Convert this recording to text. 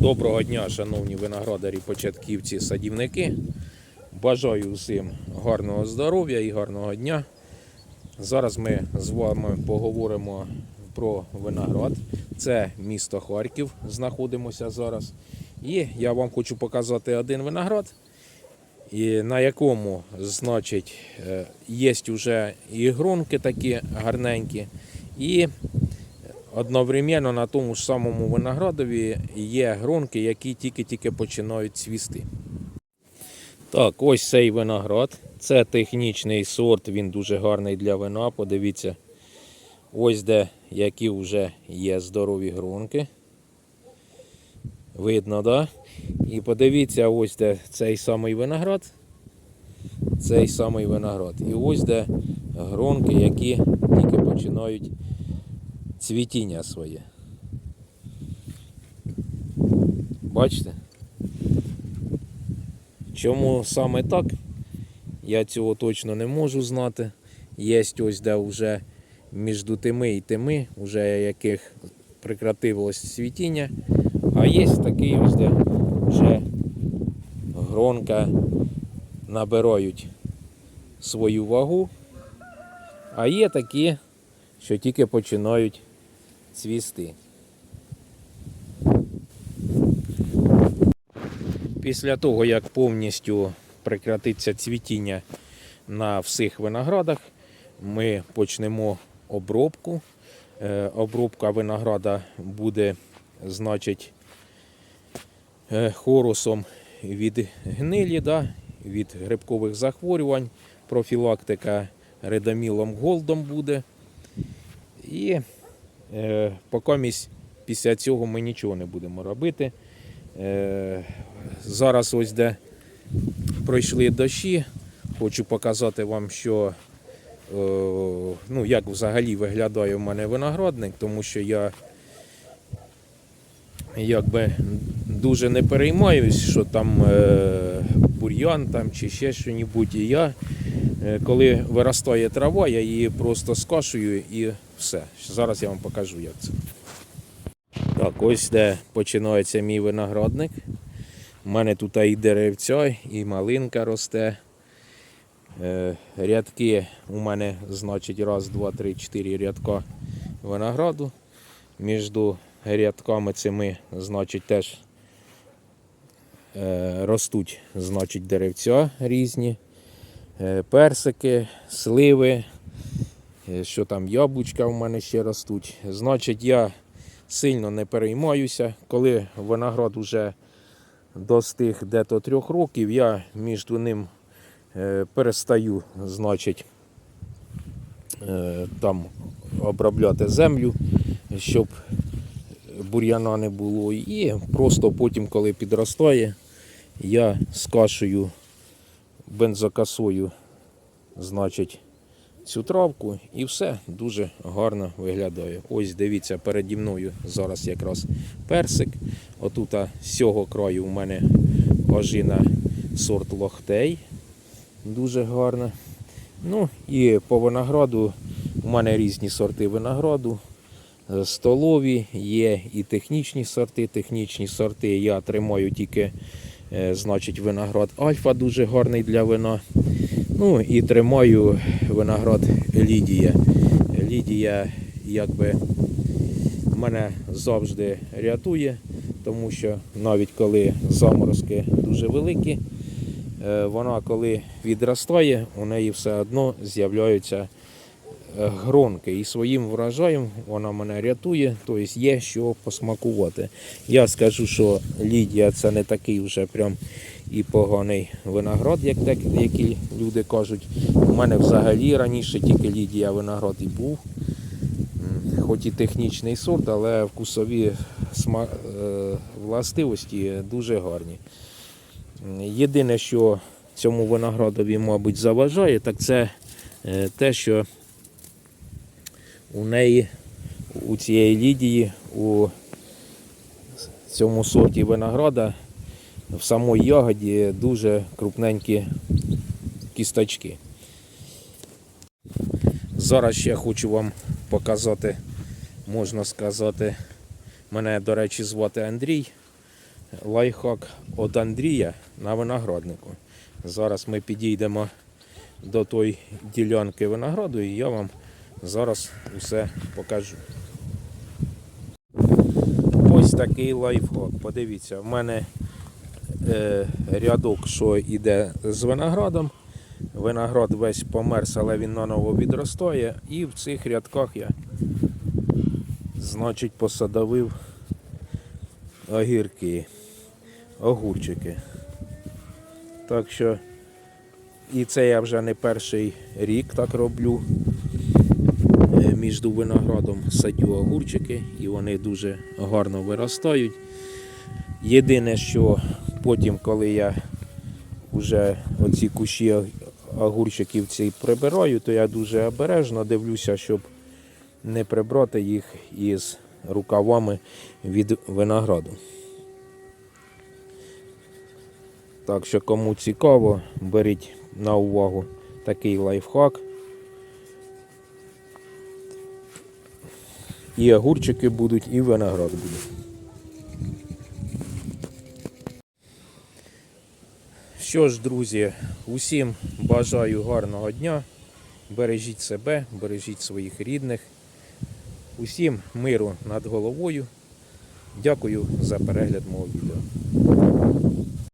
Доброго дня, шановні виноградарі, початківці, садівники. Бажаю всім гарного здоров'я і гарного дня. Зараз ми з вами поговоримо про виноград. Це місто Харків, знаходимося зараз. І я вам хочу показати один виноград, на якому, значить, е, є вже і гронки такі гарненькі, і одновременно на тому ж самому виноградові є гронки, які тільки-тільки починають цвісти. Так, ось цей виноград. Це технічний сорт, він дуже гарний для вина. Подивіться, ось де які вже є здорові гронки. Видно, да? І подивіться, ось де цей самий виноград. Цей самий виноград. І ось де гронки, які тільки починають цвітіння своє. Бачите? Чому саме так? Я цього точно не можу знати. Є ось де вже між тими і тими, вже яких прекратилось цвітіння. А є такий ось де вже гронка набирають свою вагу. А є такі, що тільки починають цвісти. Після того, як повністю прекратиться цвітіння на всіх виноградах, ми почнемо обробку. Е, Обробка винограда буде, значить, е, хорусом від гнилі, да, від грибкових захворювань, профілактика редамілом голдом буде. І е, покомість після цього ми нічого не будемо робити. Е, зараз ось де пройшли дощі. Хочу показати вам, що е, ну, як взагалі виглядає в мене виноградник, тому що я якби дуже не переймаюсь, що там е, бур'ян там, чи ще щось. Е, коли виростає трава, я її просто скашую і все. Зараз я вам покажу, як це. Так, ось де починається мій виноградник. У мене тут і деревця, і малинка росте. Е, Рядки у мене, значить, раз, два, три, чотири рядка винограду. Між рядками цими, значить, теж е, ростуть, значить, деревця різні, е, персики, сливи, що там яблучка у мене ще ростуть. Значить, я сильно не переймаюся. Коли виноград вже достиг дето трьох років, я між ним е, перестаю, значить, е, там обробляти землю, щоб бур'яна не було. І просто потім, коли підростає, я скашую бензокосою, значить, цю травку і все дуже гарно виглядає. Ось дивіться, переді мною зараз якраз персик. Отут з цього краю у мене ожина сорт лохтей. Дуже гарна. Ну і по винограду у мене різні сорти винограду. Е, Столові є і технічні сорти. Технічні сорти я тримаю тільки е, значить, виноград Альфа дуже гарний для вина. Ну і тримаю виноград Лідія. Лідія якби мене завжди рятує, тому що навіть коли заморозки дуже великі, е, вона коли відростає, у неї все одно з'являються гронки. І своїм врожаєм вона мене рятує, тобто є що посмакувати. Я скажу, що Лідія це не такий вже прям і поганий виноград, як деякі люди кажуть. У мене взагалі раніше тільки Лідія виноград і був. Хоч і технічний сорт, але вкусові е, властивості дуже гарні. Єдине, що цьому виноградові, мабуть, заважає, так це е, те, що у неї, у цієї лідії, у цьому сорті винограда в самій ягоді дуже крупненькі кісточки. Зараз ще хочу вам показати, можна сказати, мене, до речі, звати Андрій. лайфхак від Андрія на винограднику. Зараз ми підійдемо до той ділянки винограду і я вам зараз усе покажу. Ось такий лайфхак. Подивіться, в мене е, рядок, що йде з виноградом. Виноград весь померз, але він наново відростає. І в цих рядках я, значить, посадовив огірки, огурчики. Так що і це я вже не перший рік так роблю. Між виноградом садю огурчики і вони дуже гарно виростають. Єдине, що потім, коли я вже оці кущі огурчиків ці прибираю, то я дуже обережно дивлюся, щоб не прибрати їх із рукавами від винограду. Так що кому цікаво, беріть на увагу такий лайфхак. І огурчики будуть, і виноград буде. Що ж, друзі, усім бажаю гарного дня. Бережіть себе, бережіть своїх рідних. Усім миру над головою. Дякую за перегляд мого відео.